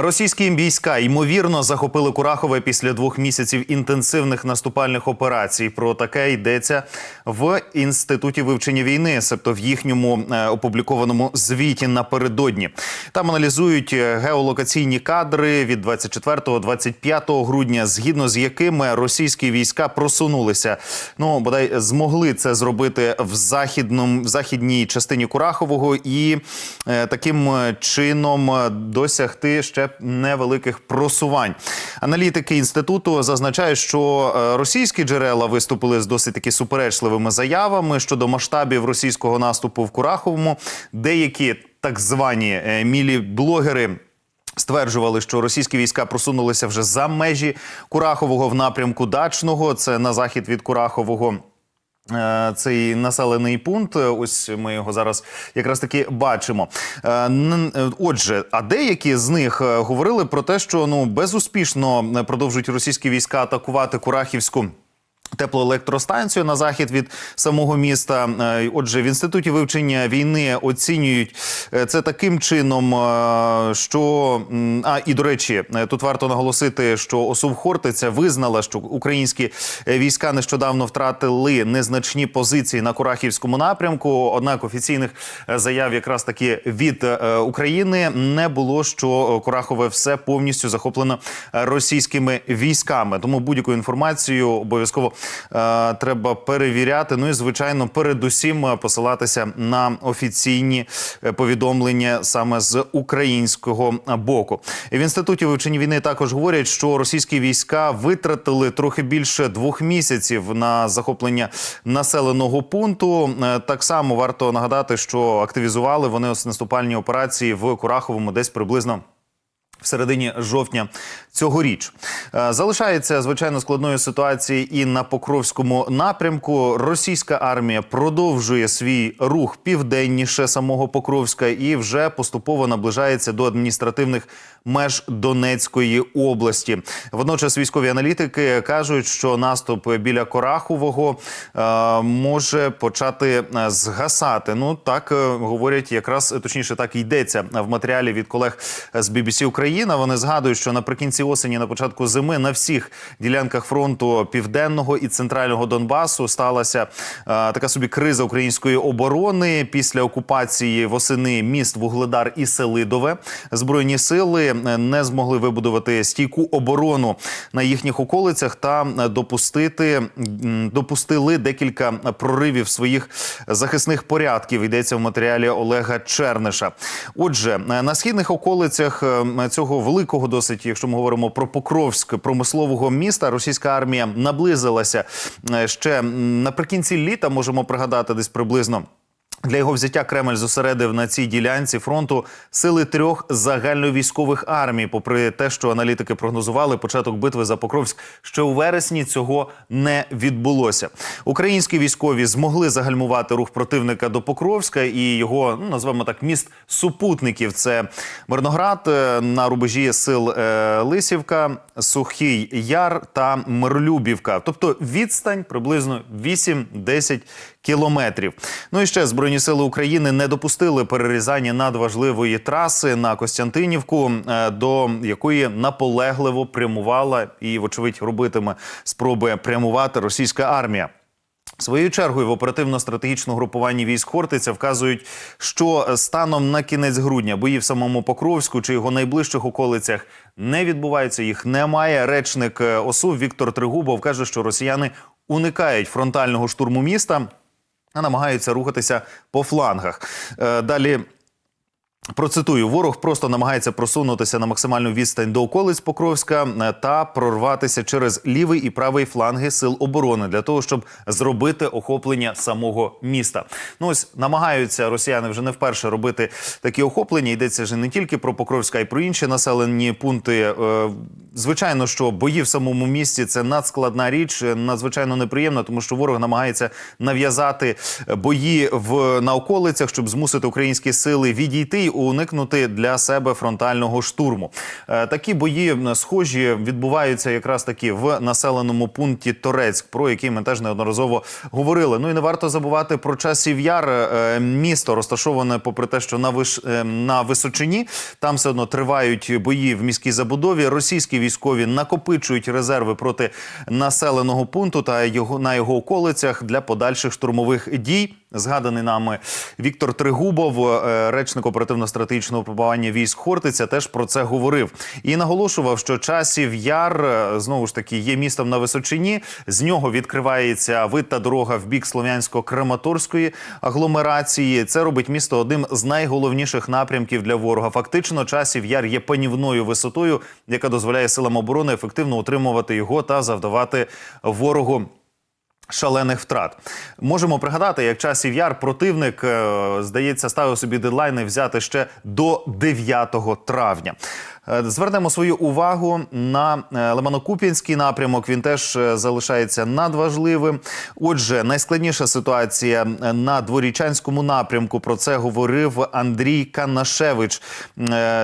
Російські війська ймовірно захопили Курахове після двох місяців інтенсивних наступальних операцій. Про таке йдеться в інституті вивчення війни, себто в їхньому е, опублікованому звіті напередодні. Там аналізують е, геолокаційні кадри від 24-25 грудня, згідно з якими російські війська просунулися. Ну бодай змогли це зробити в західному в західній частині Курахового і е, таким чином досягти ще невеликих просувань. Аналітики інституту зазначають, що е, російські джерела виступили з досить таки суперечливими заявами щодо масштабів російського наступу в Кураховому. Деякі так звані е, мілі-блогери Стверджували, що російські війська просунулися вже за межі Курахового в напрямку Дачного. Це на захід від Курахового. Е, Цей населений пункт, ось ми його зараз якраз таки бачимо. Е, е, Отже, а деякі з них говорили про те, що ну безуспішно продовжують російські війська атакувати Курахівську. Теплоелектростанцію на захід від самого міста. Е, Отже, в інституті вивчення війни оцінюють е, це таким чином, е, що а і до речі, тут варто наголосити, що ОСУВ Хортиця визнала, що українські війська нещодавно втратили незначні позиції на Курахівському напрямку. Однак офіційних заяв, якраз таки від України, не було, що Курахове все повністю захоплено російськими військами. Тому будь-яку інформацію обов'язково треба перевіряти. Ну і звичайно, передусім е, посилатися на офіційні е, повідомлення саме з українського боку. І в інституті вивчення війни також говорять, що російські війська витратили трохи більше двох місяців на захоплення населеного пункту. Е, Так само варто нагадати, що активізували вони наступальні операції в Кураховому десь приблизно. В середині жовтня цьогоріч Е, залишається звичайно складною ситуація і на Покровському напрямку. Російська армія продовжує свій рух південніше самого Покровська і вже поступово наближається до адміністративних меж Донецької області. Водночас військові аналітики кажуть, що наступ біля Корахового е, може почати е, згасати. Ну так говорять, якраз точніше, так і йдеться в матеріалі від колег з BBC Україна. Вони згадують, що наприкінці осені, на початку зими, на всіх ділянках фронту південного і центрального Донбасу сталася е, така собі криза української оборони після окупації восени міст Вугледар і Селидове. Збройні сили е, не змогли вибудувати стійку оборону на їхніх околицях та допустити допустили декілька проривів своїх захисних порядків. Йдеться в матеріалі Олега Черниша. Отже, е, на східних околицях цього великого, досить, якщо ми говоримо про Покровськ промислового міста, російська армія наблизилася е, ще наприкінці літа. Можемо пригадати десь приблизно. Для його взяття Кремль зосередив на цій ділянці фронту сили трьох загальновійськових армій. Попри те, що аналітики прогнозували початок битви за Покровськ, ще у вересні цього не відбулося. Українські військові змогли загальмувати рух противника до Покровська і його ну, назвемо так міст супутників. Це Мирноград е, на рубежі сил е, Лисівка, Сухий Яр та Миролюбівка. Тобто відстань приблизно 8-10 кілометрів. Ну і ще збройні сили України не допустили перерізання надважливої траси на Костянтинівку, е, до якої наполегливо прямувала і, вочевидь, робитиме спроби прямувати російська армія. Своєю чергою в оперативно-стратегічному групуванні військ Хортиця вказують, що станом на кінець грудня бої в самому Покровську чи його найближчих околицях не відбуваються. Їх немає. Речник е, ОСУ Віктор Тригубов каже, що росіяни уникають фронтального штурму міста, намагаються рухатися по флангах. Е, Далі. Процитую, ворог просто намагається просунутися на максимальну відстань до околиць Покровська е, та прорватися через лівий і правий фланги сил оборони для того, щоб зробити охоплення самого міста. Ну ось намагаються росіяни вже не вперше робити такі охоплення. Йдеться ж не тільки про Покровська, а й про інші населені пункти. Е, Звичайно, що бої в самому місті це надскладна річ, е, надзвичайно неприємна, тому що ворог намагається нав'язати бої в на околицях, щоб змусити українські сили відійти. Уникнути для себе фронтального штурму. Е, Такі бої схожі відбуваються якраз таки в населеному пункті Торецьк, про який ми теж неодноразово говорили. Ну і не варто забувати про часів яр. Е, Місто розташоване, попри те, що на виш... е, на височині там все одно тривають бої в міській забудові. Російські військові накопичують резерви проти населеного пункту та його на його околицях для подальших штурмових дій. Згаданий нами Віктор Тригубов, е, речник оперативно-стратегічного управління військ Хортиця, теж про це говорив і наголошував, що часів яр е, знову ж таки є містом на височині. З нього відкривається вид та дорога в бік слов'янсько-краматорської агломерації. Це робить місто одним з найголовніших напрямків для ворога. Фактично, часів яр є панівною висотою, яка дозволяє силам оборони ефективно утримувати його та завдавати ворогу. Шалених втрат можемо пригадати, як часів яр противник е, здається ставив собі дедлайни взяти ще до 9 травня. Е, Звернемо свою увагу на е, Лимано-Куп'янський напрямок. Він теж е, залишається надважливим. Отже, найскладніша ситуація на дворічанському напрямку. Про це говорив Андрій Канашевич.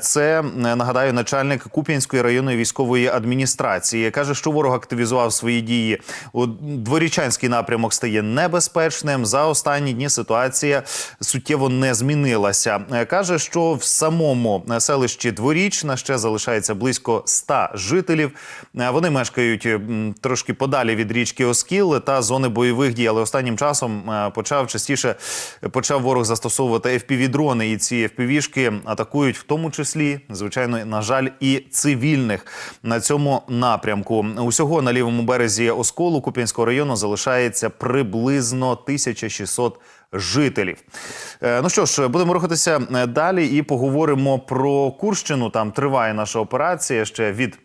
Це нагадаю, начальник Куп'янської районної військової адміністрації. каже, що ворог активізував свої дії. У дворічанський напрямок стає небезпечним. За останні дні ситуація суттєво не змінилася. Каже, що в самому селищі Дворічна ще залишається близько 100 жителів. Е, Вони мешкають трошки подалі від річки Оскіл та зони бойових дій. Але останнім часом е, почав частіше почав ворог застосовувати FPV-дрони. І ці FPV-шки атакують в тому числі, звичайно, на жаль, і цивільних на цьому напрямку. Усього на лівому березі Осколу Куп'янського району залишається приблизно 1600 жителів. Е, Ну що ж, будемо рухатися е, далі і поговоримо про Курщину. Там триває наша операція ще від.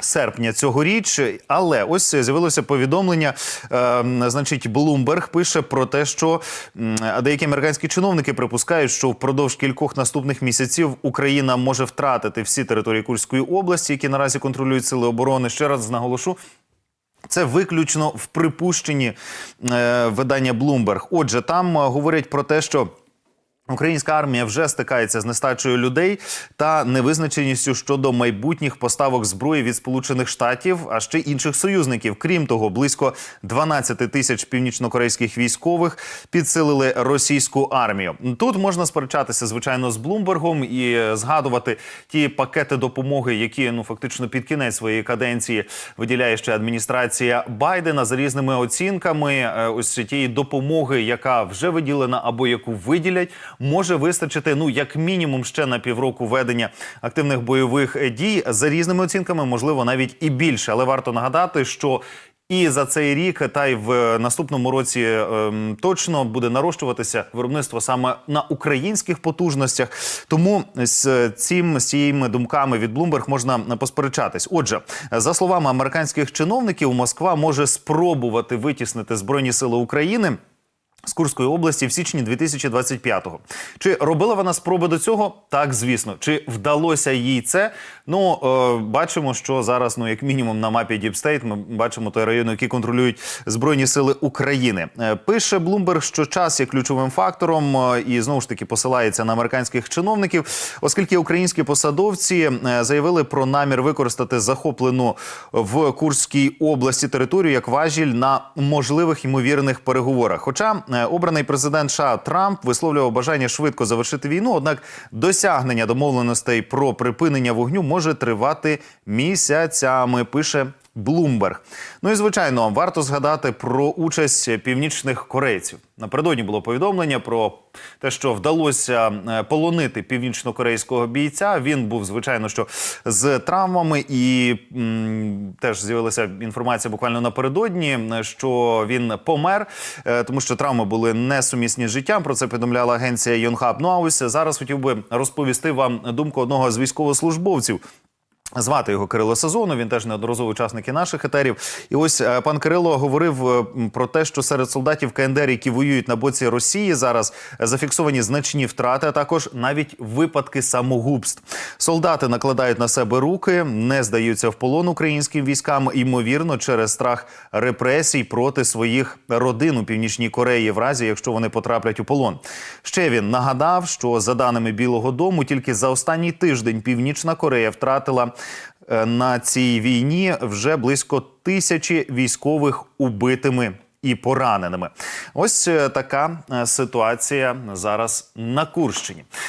Серпня цьогоріч, але ось з'явилося повідомлення. Е, значить, Bloomberg пише про те, що деякі американські чиновники припускають, що впродовж кількох наступних місяців Україна може втратити всі території Курської області, які наразі контролюють сили оборони. Ще раз наголошу. Це виключно в припущенні е, видання Bloomberg. Отже, там е, говорять про те, що. Українська армія вже стикається з нестачею людей та невизначеністю щодо майбутніх поставок зброї від Сполучених Штатів, а ще інших союзників. Крім того, близько 12 тисяч північнокорейських військових підсилили російську армію. Тут можна сперечатися, звичайно, з Блумбергом і згадувати ті пакети допомоги, які ну фактично під кінець своєї каденції виділяє ще адміністрація Байдена за різними оцінками. е, Ось тієї допомоги, яка вже виділена або яку виділять може вистачити ну як мінімум ще на півроку ведення активних бойових дій. За різними оцінками, можливо, навіть і більше. Але варто нагадати, що і за цей рік, та й в наступному році ем, точно буде нарощуватися виробництво саме на українських потужностях. Тому з цим з цими думками від Bloomberg можна посперечатись. Отже, за словами американських чиновників, Москва може спробувати витіснити збройні сили України. З Курської області в січні 2025-го. Чи робила вона спроби до цього? Так, звісно. Чи вдалося їй це? Ну е, бачимо, що зараз, ну як мінімум, на мапі Діпстейт ми бачимо той район, який контролюють збройні сили України. Е, пише Блумберг, що час є ключовим фактором, е, і знову ж таки посилається на американських чиновників, оскільки українські посадовці е, заявили про намір використати захоплену в Курській області територію як важіль на можливих ймовірних переговорах. Хоча обраний президент США Трамп висловлював бажання швидко завершити війну однак досягнення домовленостей про припинення вогню може тривати місяцями. Пише Блумберг. Ну і звичайно, варто згадати про участь північних корейців. Напередодні було повідомлення про те, що вдалося е, полонити північно-корейського бійця. Він був звичайно що з травмами, і м, теж з'явилася інформація буквально напередодні, е, що він помер, е, тому що травми були несумісні з життям. Про це повідомляла агенція Йонхаб. Ну а ось зараз хотів би розповісти вам думку одного з військовослужбовців Звати його Кирило Сезону. Він теж неодноразовий учасник і наших етерів. І ось е, пан Кирило говорив е, про те, що серед солдатів КНДР, які воюють на боці Росії, зараз е, зафіксовані значні втрати, а також навіть випадки самогубств. Солдати накладають на себе руки, не здаються в полон українським військам, ймовірно, через страх репресій проти своїх родин у північній Кореї, в разі якщо вони потраплять у полон. Ще він нагадав, що за даними Білого Дому, тільки за останній тиждень Північна Корея втратила на цій війні вже близько тисячі військових убитими. І пораненими, ось е, така е, ситуація зараз на Курщині.